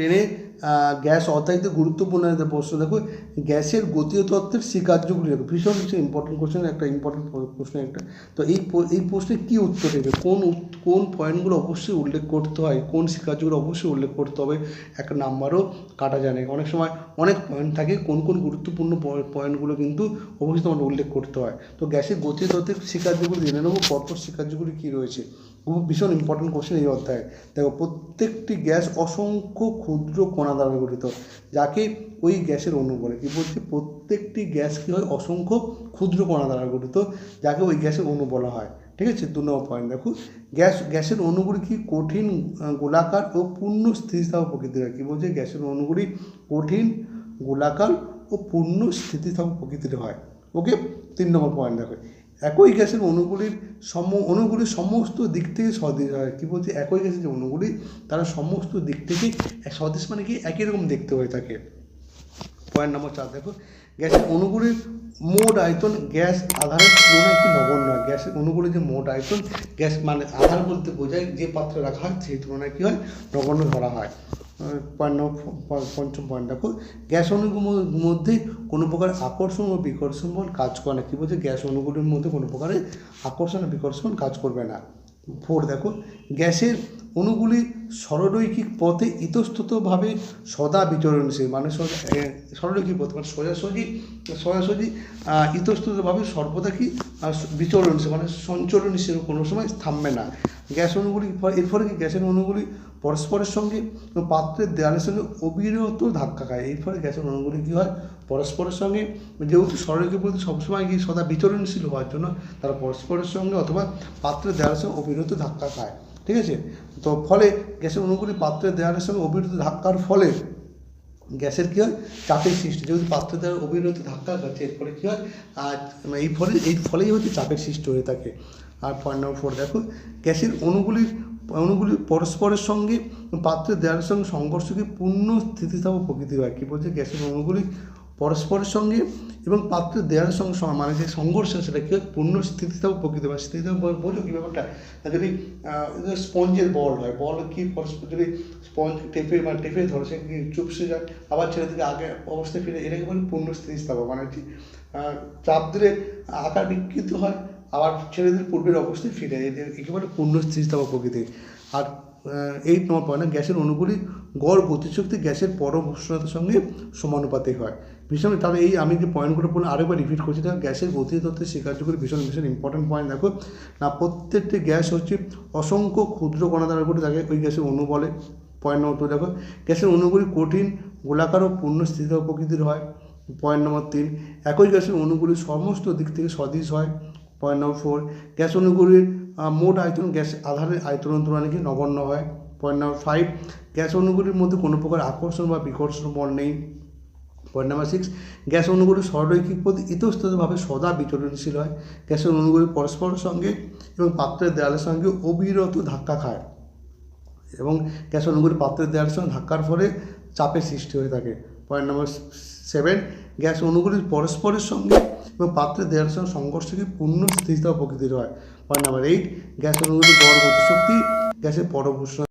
টেনে গ্যাস অধ্যায়িত গুরুত্বপূর্ণ একটা প্রশ্ন। দেখো, গ্যাসের গতীয় তত্ত্বের স্বীকার্যগুলি দেখো ভীষণ ভীষণ ইম্পর্টেন্ট কোশ্চেন একটা ইম্পর্টেন্ট প্রশ্ন একটা। তো এই এই প্রশ্নে কী উত্তর দেবে? কোন কোন পয়েন্টগুলো অবশ্যই উল্লেখ করতে হয়? কোন স্বীকার্যগুলো অবশ্যই উল্লেখ করতে হবে? একটা নাম্বারও কাটা যায় না অনেক সময় অনেক পয়েন্ট থাকে, কোন কোন গুরুত্বপূর্ণ পয়েন্টগুলো কিন্তু অবশ্যই তোমার উল্লেখ করতে হয়। তো গ্যাসের গতীয় তত্ত্বের স্বীকার্যগুলি জেনে নেব। পরপর স্বীকার্যগুলি কী রয়েছে? ভীষণ ইম্পর্টেন্ট কোশ্চেন এই অধ্যায়ে। দেখো, প্রত্যেকটি গ্যাস অসংখ্য ক্ষুদ্র কণা দ্বারা গঠিত, যাকে ওই গ্যাসের অণু বলে। কি বলছে, প্রত্যেকটি গ্যাস কী হয়? অসংখ্য ক্ষুদ্র কণা দ্বারা গঠিত, যাকে ওই গ্যাসের অণু বলা হয়। ঠিক আছে? দু নম্বর পয়েন্ট দেখো। গ্যাস, গ্যাসের অণুগুলি কি কঠিন গোলাকার ও পূর্ণ স্থিতিস্থাপক প্রকৃতির হয়? কী বলছে? গ্যাসের অণুগুলি কঠিন গোলাকার ও পূর্ণ স্থিতিস্থাপক প্রকৃতির হয়। ওকে তিন নম্বর পয়েন্ট দেখো। একই গ্যাসের অণুগুলির সম, অণুগুলির সমস্ত দিক থেকে সদৃশ হয় কী বলছে, একই গ্যাসের যে অণুগুলি, তারা সমস্ত দিক থেকে সদৃশ মানে কি, একই রকম দেখতে হয়ে থাকে। পয়েন্ট নম্বর চার, দেখো, গ্যাসের অণুগুলির মোট আয়তন গ্যাস আধারের তুলনায় কি নগণ্য হয় গ্যাসের অণুগুলির যে মোট আয়তন, গ্যাস মানে আধার বলতে বোঝায় যে পাত্রে রাখা হয়, সেই তুলনায় কী হয়, নগণ্য ধরা হয়। পয়েন্ট নম্বর প- পঞ্চম দেখো গ্যাস অণুগুলোর মধ্যে কোনো প্রকার আকর্ষণ ও বিকর্ষণ বল কাজ করে না। কী বলছে? গ্যাস অণুগুলির মধ্যে কোনো প্রকারের আকর্ষণ বিকর্ষণ কাজ করবে না। ফোর দেখো গ্যাসের অণুগুলি সরলরৈখিক পথে ইতস্ততভাবে সদা বিচরণশীল। মানে এ, পথ মানে সোজাসুজি সোজাসুজি ইতস্ততভাবে সর্বদা কি বিচরণশীল মানে সঞ্চরণশীল কোনো সময় থামবে না। গ্যাস অণুগুলি ফ- এর ফলে কি গ্যাসের অণুগুলি পরস্পরের সঙ্গে পাত্রের দেয়ালের সঙ্গে অবিরত ধাক্কা খায়। এর ফলে গ্যাসের অণুগুলি কী হয়? পরস্পরের সঙ্গে যেহেতু সরলরৈখিক পথে সবসময় কি সদা বিচরণশীল হওয়ার জন্য তারা পরস্পরের সঙ্গে অথবা পাত্রের দেয়ালের সঙ্গে অবিরত ধাক্কা খায়। ঠিক আছে? তো ফলে গ্যাসের অণুগুলি পাত্রের দেয়ালের সঙ্গে অবিরত ধাক্কার ফলে গ্যাসের কী হয়? চাপের সৃষ্টি। যেহেতু পাত্র দ্বারা অবিরত ধাক্কা খাচ্ছে, এর ফলে কী হয়? আর এই ফলে, এই ফলেই হচ্ছে চাপের সৃষ্টি হয়ে থাকে। আর পয়েন্ট নম্বর ফোর দেখো, গ্যাসের অণুগুলির অণুগুলি পরস্পরের সঙ্গে পাত্রের দেয়ালের সঙ্গে সংঘর্ষকে পূর্ণ স্থিতিস্থাপক প্রকৃতি হয় কী বলছে? গ্যাসের অণুগুলি পরস্পরের সঙ্গে এবং পাত্রের দেয়ালের সঙ্গে মানে যে সংঘর্ষ সেটা কী হয়? পূর্ণ স্থিতিস্থাপক প্রকৃতি বা স্থিতিস্থাপক বল- বোঝো কী ব্যাপারটা? যদি স্পঞ্জের বল হয়, বল কি পরস্পর যদি স্পঞ্জ টেপে মানে টেপে ধরে, সে চুপসে যায়, আবার ছেড়ে দিকে আগে অবস্থায় ফিরে, এটাকে বলে পূর্ণ স্থিতিস্থাপক। মানে চাপ দিলে আকার বিকৃত হয় আবার ছেড়ে দিলে পূর্বের অবস্থায় ফিরে এটা একেবারে পূর্ণ স্থিতিস্থাপক প্রকৃতি আর এইট নম্বর পয়েন্ট গ্যাসের অনুগুলি গড় গতিশক্তি গ্যাসের পরম উষ্ণতার সঙ্গে সমানুপাতিক হয়। ভীষণ তাহলে এই আমি যে পয়েন্টগুলো বললাম আরেকবার রিপিট করছি দেখো গ্যাসের গতি তত্ত্বের স্বীকার্যগুলি ভীষণ ভীষণ ইম্পর্টেন্ট পয়েন্ট দেখো। না, প্রত্যেকটি গ্যাস হচ্ছে অসংখ্য ক্ষুদ্র কণা দ্বারা গঠিত তাকে ওই গ্যাসের অণু বলে। পয়েন্ট নম্বর টু দেখো। গ্যাসের অণুগুলি কঠিন, গোলাকার ও পূর্ণ স্থিত প্রকৃতির হয়। পয়েন্ট নম্বর তিন একই গ্যাসের অণুগুলি সমস্ত দিক থেকে সদিশ হয়। পয়েন্ট নম্বর ফোর গ্যাস অণুগুলির মোট আয়তন গ্যাস আধারের আয়তন তুলনায় কি নগণ্য হয়। পয়েন্ট নম্বর ফাইভ গ্যাস অণুগুলির মধ্যে কোনো প্রকার আকর্ষণ বা বিকর্ষণ বল নেই। পয়েন্ট নাম্বার সিক্স গ্যাস অণুগুলি সরলরৈখিক পথে ইতস্ততভাবে সদা বিচরণশীল হয়। গ্যাসের অণুগুলি পরস্পরের সঙ্গে এবং পাত্রের দেয়ালের সঙ্গে অবিরত ধাক্কা খায়। এবং গ্যাস অণুগুলি পাত্রের দেয়ালের সঙ্গে ধাক্কার ফলে চাপের সৃষ্টি হয়ে থাকে। পয়েন্ট নম্বর সেভেন গ্যাস অণুগুলির পরস্পরের সঙ্গে এবং পাত্রে দেওয়ার সময় সংঘর্ষকে পূর্ণ স্থিতিস্থাপক প্রকৃতির হয়। পয়েন্ট নাম্বার এইট গ্যাসের অণুগুলির গড় গতিশক্তি, গ্যাসের পরভূষণ